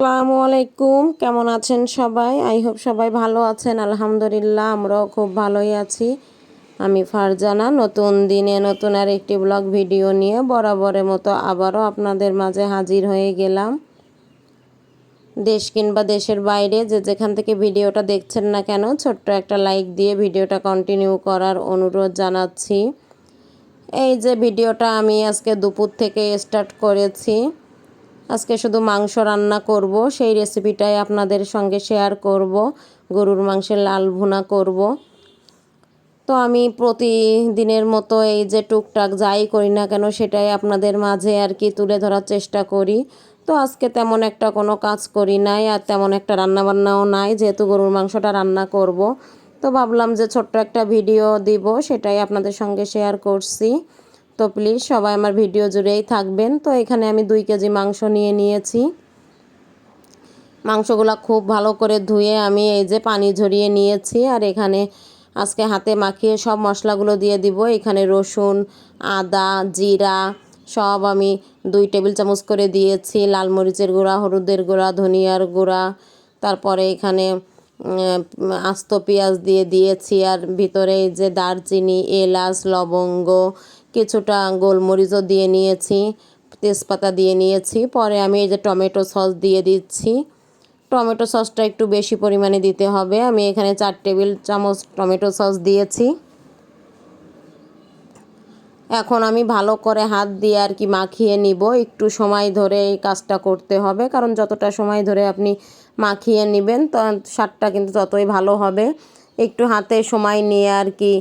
আসসালামু আলাইকুম। কেমন আছেন সবাই? আই হোপ সবাই ভালো আছেন। আলহামদুলিল্লাহ, আমরাও খুব ভালোই আছি। আমি ফারজানা, নতুন দিনে নতুন আর একটি ব্লগ ভিডিও নিয়ে বরাবরের মতো আবারও আপনাদের মাঝে হাজির হয়ে গেলাম। দেশ কিংবা দেশের বাইরে যে যেখান থেকে ভিডিওটা দেখছেন না কেন, ছোট্ট একটা লাইক দিয়ে ভিডিওটা কন্টিনিউ করার অনুরোধ জানাচ্ছি। এই যে ভিডিওটা আমি আজকে দুপুর থেকে স্টার্ট করেছি আজকে শুধু মাংস রান্না করব, সেই রেসিপিটাই আপনাদের সঙ্গে শেয়ার করব, গরুর মাংসের লাল ভুনা করব। তো আমি প্রতিদিনের মতো এই যে টুকটাক যাই করি না কেন, সেটাই আপনাদের মাঝে আর কি তুলে ধরার চেষ্টা করি। তো আজকে তেমন একটা কোনো কাজ করি নাই, আর তেমন একটা রান্নাবান্নাও নাই, যেহেতু গরুর মাংসটা রান্না করব। তো ভাবলাম যে ছোট্ট একটা ভিডিও দিব, সেটাই আপনাদের সঙ্গে শেয়ার করছি। তো প্লিজ সবাই আমার ভিডিও জুড়েই থাকবেন। তো এখানে আমি দুই কেজি মাংস নিয়ে নিয়েছি। মাংসগুলো খুব ভালো করে ধুয়ে আমি এই যে পানি ঝরিয়ে নিয়েছি। আর এখানে আজকে হাতে মাখিয়ে সব মশলাগুলো দিয়ে দিব। এখানে রসুন, আদা, জিরা সব আমি দুই টেবিল চামচ করে দিয়েছি। লাল মরিচের গুঁড়া, হলুদের গুঁড়া, ধনিয়ার গুঁড়া। তারপরে এখানে আস্ত পেঁয়াজ দিয়ে দিয়েছি। আর ভিতরে এই যে দারচিনি, এলাচ, লবঙ্গ কিছুটা গোলমরিচও দিয়ে নিয়েছি, তেজপাতা দিয়ে নিয়েছি। পরে আমি এই যে টমেটো সস দিয়ে দিচ্ছি। টমেটো সসটা একটু বেশি পরিমাণে দিতে হবে। আমি এখানে চার টেবিল চামচ টমেটো সস দিয়েছি। এখন আমি ভালো করে হাত দিয়ে আর কি মাখিয়ে নিব। একটু সময় ধরে এই কাজটা করতে হবে, কারণ যতটা সময় ধরে আপনি মাখিয়ে নেবেন তো স্বাদটা কিন্তু ততই ভালো হবে। একটু হাতে সময় নিয়ে আর কি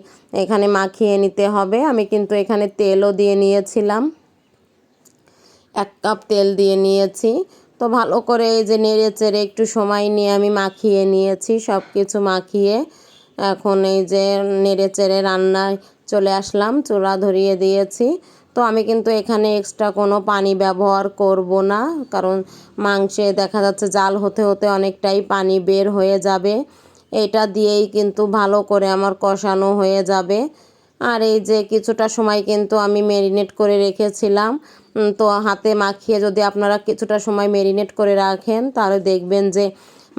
এখানে মাখিয়ে নিতে হবে। আমি কিন্তু এখানে তেলও দিয়ে নিয়েছিলাম। এক কাপ তেল দিয়ে নিয়েছি। তো ভালো করে এই যে নেড়ে চেড়ে একটু সময় নিয়ে আমি মাখিয়ে নিয়েছি সব কিছু মাখিয়ে। এখন এই যে নেড়ে চেড়ে রান্নায় চলে আসলাম চূড়া ধরিয়ে দিয়েছি। তো আমি কিন্তু এখানে এক্সট্রা কোনো পানি ব্যবহার করব না, কারণ মাংসে দেখা যাচ্ছে জাল হতে হতে অনেকটাই পানি বের হয়ে যাবে। এটা দিয়েই কিন্তু ভালো করে আমার কষানো হয়ে যাবে। আর এই যে কিছুটা সময় কিন্তু আমি ম্যারিনেট করে রেখেছিলাম তো হাতে মাখিয়ে যদি আপনারা কিছুটা সময় ম্যারিনেট করে রাখেন, তাহলে দেখবেন যে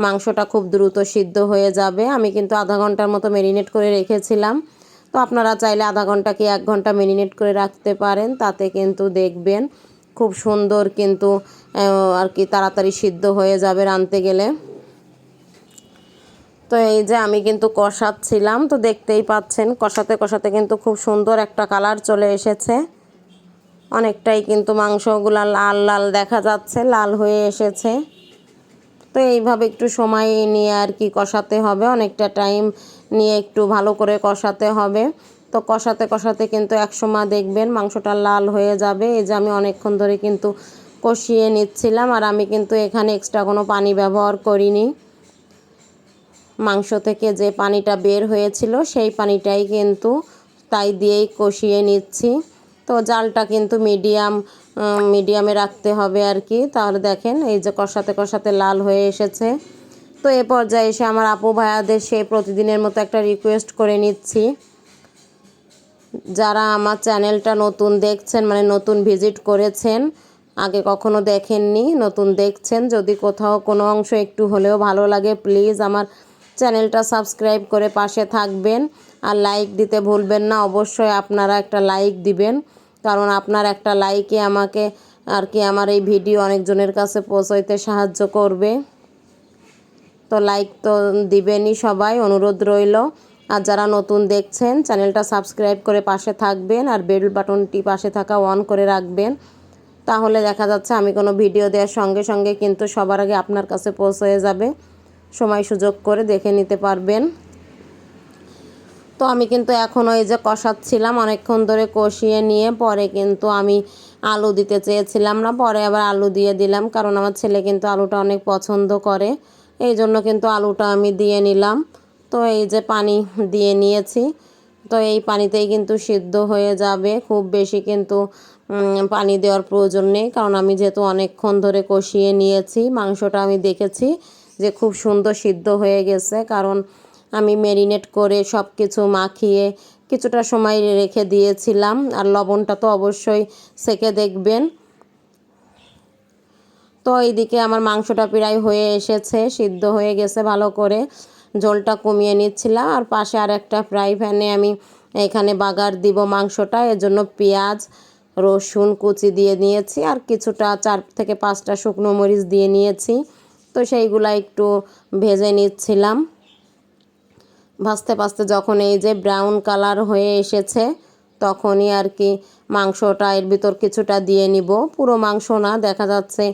মাংসটা খুব দ্রুত সিদ্ধ হয়ে যাবে। আমি কিন্তু আধা ঘণ্টার মতো ম্যারিনেট করে রেখেছিলাম। তো আপনারা চাইলে আধা ঘণ্টা কি এক ঘণ্টা ম্যারিনেট করে রাখতে পারেন, তাতে কিন্তু দেখবেন খুব সুন্দর কিন্তু আর কি তাড়াতাড়ি সিদ্ধ হয়ে যাবে রাঁধতে গেলে। তো এই যে আমি কিন্তু কষাচ্ছিলাম, তো দেখতেই পাচ্ছেন কষাতে কষাতে কিন্তু খুব সুন্দর একটা কালার চলে এসেছে। অনেকটাই কিন্তু মাংসগুলো লাল লাল দেখা যাচ্ছে, লাল হয়ে এসেছে। তো এইভাবে একটু সময় নিয়ে আর কি কষাতে হবে, অনেকটা টাইম নিয়ে একটু ভালো করে কষাতে হবে। তো কষাতে কষাতে কিন্তু একসময় দেখবেন মাংসটা লাল হয়ে যাবে। এই যে আমি অনেকক্ষণ ধরে কিন্তু কষিয়ে নিচ্ছিলাম, আর আমি কিন্তু এখানে এক্সট্রা কোনো পানি ব্যবহার করিনি। মাংস থেকে যে পানিটা বের হয়েছিল, সেই পানিটাই কিন্তু তাই দিয়েই কষিয়ে নিচ্ছি। তো জালটা কিন্তু মিডিয়াম মিডিয়ামে রাখতে হবে আর কি। তাহলে দেখেন, এই যে কষাতে কষাতে লাল হয়ে এসেছে। তো এ পর্যায়ে এসে আমার আপু ভাইয়াদের সে প্রতিদিনের মতো একটা রিকোয়েস্ট করে নিচ্ছি। যারা আমার চ্যানেলটা নতুন দেখছেন মানে নতুন ভিজিট করেছেন, আগে কখনো দেখেননি, নতুন দেখছেন, যদি কোথাও কোনো অংশ একটু হলেও ভালো লাগে প্লিজ আমার চ্যানেলটা সাবস্ক্রাইব করে পাশে থাকবেন আর লাইক দিতে ভুলবেন না। অবশ্যই আপনারা একটা লাইক দিবেন, কারণ আপনার একটা লাইকে আমাকে আর কি আমার এই ভিডিও অনেকজনের কাছে পৌঁছাইতে সাহায্য করবে। তো লাইক তো দিবেনই সবাই, অনুরোধ রইল। আর যারা নতুন দেখছেন, চ্যানেলটা সাবস্ক্রাইব করে পাশে থাকবেন আর বেল বাটনটি পাশে থাকা অন করে রাখবেন। তাহলে দেখা যাচ্ছে আমি কোনো ভিডিও দেওয়ার সঙ্গে সঙ্গে কিন্তু সবার আগে আপনার কাছে পৌঁছে যাবে। সময় সুযোগ করে দেখে নিতে পারবেন। তো আমি কিন্তু এখনও এই যে কষাচ্ছিলাম, অনেকক্ষণ ধরে কষিয়ে নিয়ে পরে কিন্তু আমি আলু দিতে চেয়েছিলাম না, পরে আবার আলু দিয়ে দিলাম, কারণ আমার ছেলে কিন্তু আলুটা অনেক পছন্দ করে। এই জন্য কিন্তু আলুটা আমি দিয়ে নিলাম। তো এই যে পানি দিয়ে নিয়েছি, তো এই পানিতেই কিন্তু সিদ্ধ হয়ে যাবে। খুব বেশি কিন্তু পানি দেওয়ার প্রয়োজন নেই, কারণ আমি যেহেতু অনেকক্ষণ ধরে কষিয়ে নিয়েছি, মাংসটা আমি দেখেছি। যে খুব সুন্দর সিদ্ধ হয়ে গেছে। কারণ আমি ম্যারিনেট করে সব কিছু মাখিয়ে কিছুটা সময় রেখে দিয়েছিলাম। আর লবণটা তো অবশ্যই সেকে দেখবেন। তো এইদিকে আমার মাংসটা প্রায় হয়ে এসেছে, সিদ্ধ হয়ে গেছে ভালো করে। জলটা কমিয়ে নিচ্ছিলাম। আর পাশে আর একটা ফ্রাই প্যানে আমি এখানে বাগার দিব মাংসটা। এর জন্য পেঁয়াজ, রসুন কুচি দিয়ে নিয়েছি। আর কিছুটা চার থেকে পাঁচটা শুকনো মরিচ দিয়ে নিয়েছি। তো সেইগুলা একটু ভেজে নিচ্ছিলাম। ভাজতে ভাজতে যখন এই যে ব্রাউন কালার হয়ে এসেছে, তখনই আর কি মাংসটা এর ভিতর কিছুটা দিয়ে নিব। পুরো মাংস না, দেখা যাচ্ছে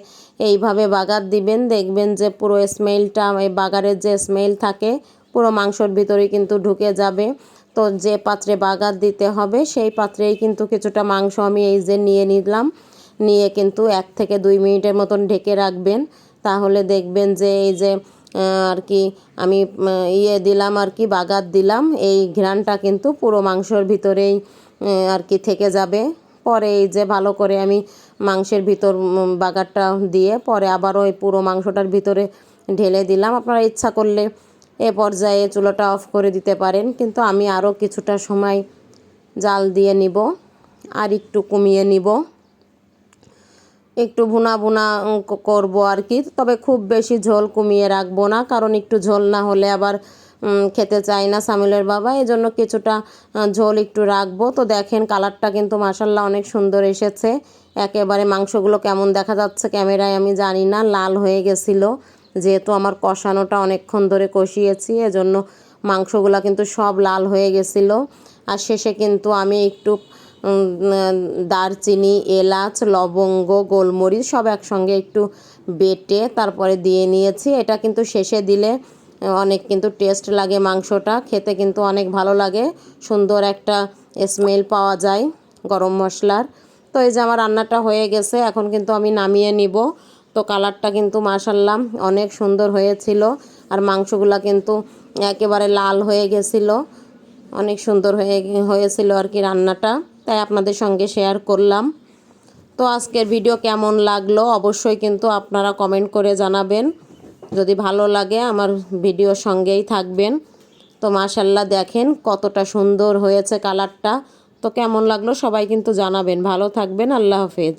এইভাবে বাগার দিবেন, দেখবেন যে পুরো স্মেলটা এই বাগারের যে স্মেল থাকে, পুরো মাংসর ভিতরে কিন্তু ঢুকে যাবে। তো যে পাত্রে বাগার দিতে হবে, সেই পাত্রেই কিন্তু কিছুটা মাংস আমি এই যে নিয়ে নিলাম। নিয়ে কিন্তু এক থেকে দুই মিনিটের মতন ঢেকে রাখবেন। তাহলে দেখবেন যে এই যে আর কি আমি ইয়ে দিলাম আর কি বাগার দিলাম, এই ঘ্রানটা কিন্তু পুরো মাংসর ভিতরেই আর কি থেকে যাবে। পরে এই যে ভালো করে আমি মাংসের ভিতর বাগারটা দিয়ে পরে আবার ওই পুরো মাংসটার ভিতরে ঢেলে দিলাম। আপনারা ইচ্ছা করলে এ পর্যায়ে চুলোটা অফ করে দিতে পারেন, কিন্তু আমি আরও কিছুটা সময় জাল দিয়ে নিব, আর একটু কমিয়ে নিব। একটু ভুনা ভুনা করব আর কি তবে খুব বেশি ঝোল কমিয়ে রাখব না, কারণ একটু ঝোল না হলে আবার খেতে চাই না সামিলের বাবা। এই জন্য কিছুটা ঝোল একটু রাখব। তো দেখেন কালারটা কিন্তু মাসাল্লাহ অনেক সুন্দর এসেছে। একেবারে মাংসগুলো কেমন দেখা যাচ্ছে ক্যামেরায় আমি জানি না, লাল হয়ে গেছিল। যেহেতু আমার কষানোটা অনেকক্ষণ ধরে কষিয়েছি, এজন্য মাংসগুলো কিন্তু সব লাল হয়ে গেছিল। আর শেষে কিন্তু আমি একটু দারচিনি, এলাচ, লবঙ্গ, গোলমরিচ সব একসঙ্গে একটু বেটে তারপরে দিয়ে নিয়েছি। এটা কিন্তু শেষে দিলে অনেক কিন্তু টেস্ট লাগে মাংসটা, খেতে কিন্তু অনেক ভালো লাগে, সুন্দর একটা স্মেল পাওয়া যায় গরম মশলার। তো এই যে আমার রান্নাটা হয়ে গেছে, এখন কিন্তু আমি নামিয়ে নিব। তো কালারটা কিন্তু মাসাল্লাম অনেক সুন্দর হয়েছিল আর মাংসগুলা কিন্তু একেবারে লাল হয়ে গেছিল। অনেক সুন্দর হয়ে হয়েছিল আর কি রান্নাটা। তাই আপনাদের সঙ্গে শেয়ার করলাম। তো আজকের ভিডিও কেমন লাগল অবশ্যই কিন্তু আপনারা কমেন্ট করে জানাবেন। যদি ভালো লাগে আমার ভিডিওর সঙ্গেই থাকবেন। তো মাশাল্লাহ দেখেন কতটা সুন্দর হয়েছে কালারটা তো কেমন লাগল সবাই কিন্তু জানাবেন। ভালো থাকবেন, আল্লাহ হাফেজ।